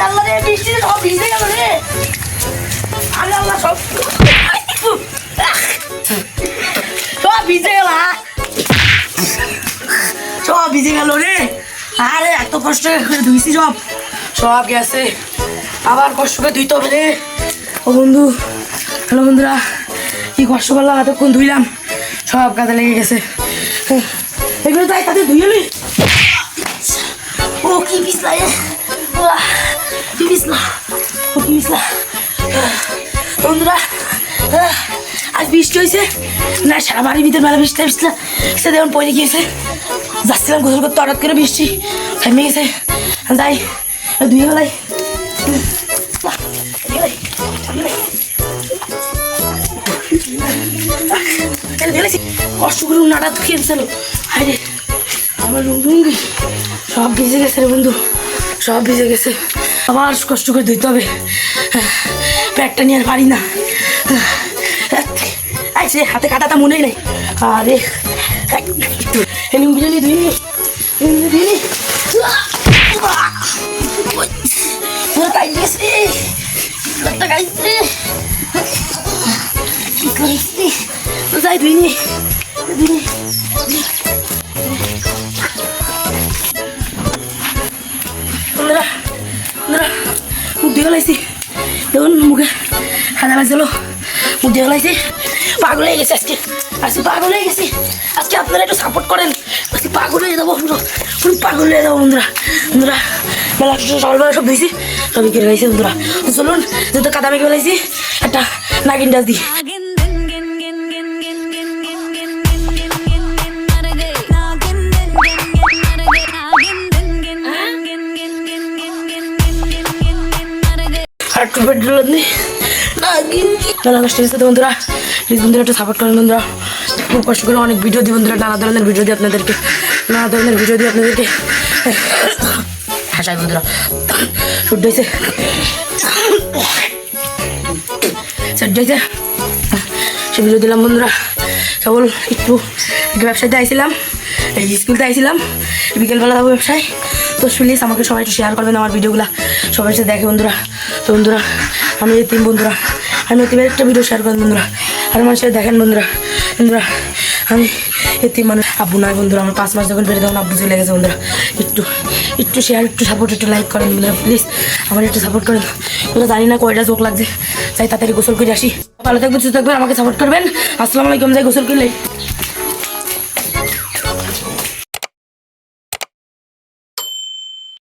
আরে সব ভিজে গেল রে। ভিজে গেল রে। আরে, এত কষ্ট করে ধুইছি সব। সব গেছে। আবার কষ্ট করে ধুইতে হবে রে। ও বন্ধু, হ্যালো বন্ধুরা, কি কষ্ট করলাম, এতক্ষণ ধুইলাম। সব কাজে লেগে গেছে। তাই তাদের ধুয়ে ও, কি পিছলাই আজ বৃষ্টি হয়েছে। না, সারা বাড়ির ভিতরে মেলা বৃষ্টি বৃষ্টি সে দেখুন পড়ে গিয়েছে। যাচ্ছিলাম গোসল করতে, হঠাৎ করে বৃষ্টি থেমে গেছে। যাই দুই গেলাই কষ্ট করে উনাটা খেয়েছিল হায় রে আমার লুঙ্গি সব ভিজে গেছে রে বন্ধু। সব ভিজে গেছে। আবার কষ্ট করে ধুইতে হবে। প্যাকটা নিয়ে আর পারি না। সে হাতে কাটাটা মনেই নেই। আরে নিয়ে ধুইনি লুঙ্গি ধুইনি পুরো টাইট যাই গেলাইছি দেখুন মুখে খাদা বাজছিল মুখ দিয়ে পাগল হয়ে গেছে আজকে। আজকে পাগল হয়ে গেছি। আজকে আপনারা একটু সাপোর্ট করেন। আজকে পাগল হয়ে যাব পুরো। পুরো পাগল হয়ে যাব বন্ধুরা। বন্ধুরা বেলা সকালবেলা সব ধুইছি। সব বিক্রি হয়েছে বন্ধুরা। চলুন, যেহেতু কাদা মেখে ফেলাইছি, একটা নাগিন ডাস দিই। একটু পেট্রোল বন্ধুরা। বন্ধুরা সাপোর্ট করেন বন্ধুরা। খুব কষ্ট করে অনেক ভিডিও দিই বন্ধুরা, নানা ধরনের ভিডিও আপনাদেরকে। নানা ধরনের ভিডিও আপনাদেরকে। বন্ধুরা। হয়েছে। সে ভিডিও দিলাম বন্ধুরা। কেবল একটু ব্যবসাতে আইছিলাম, এই স্কুলতে আইছিলাম। বিকেলবেলা যাব ব্যবসায়। তো প্লিজ আমাকে সবাই একটু শেয়ার করবেন আমার ভিডিওগুলো সবাই সাথে দেখে বন্ধুরা। তো বন্ধুরা, আমি এই তিন বন্ধুরা। আমি এতিমের একটা ভিডিও শেয়ার করেন বন্ধুরা। আর আমার সাথে দেখেন বন্ধুরা। বন্ধুরা, আমি এতিম মানুষ আব্বু নয় বন্ধুরা, আমার পাঁচ মাস যখন বেড়ে তখন আব্বু চলে গেছে বন্ধুরা। একটু একটু শেয়ার একটু সাপোর্ট একটু লাইক করেন বন্ধুরা প্লিজ আমার একটু সাপোর্ট করেন। বন্ধুরা, জানি না কয়টা চোখ লাগছে। যাই তাড়াতাড়ি গোসল করে আসি। ভালো থাকবেন, সুস্থ থাকবেন, আমাকে সাপোর্ট করবেন। আসসালামু আলাইকুম, যাই গোসল করলে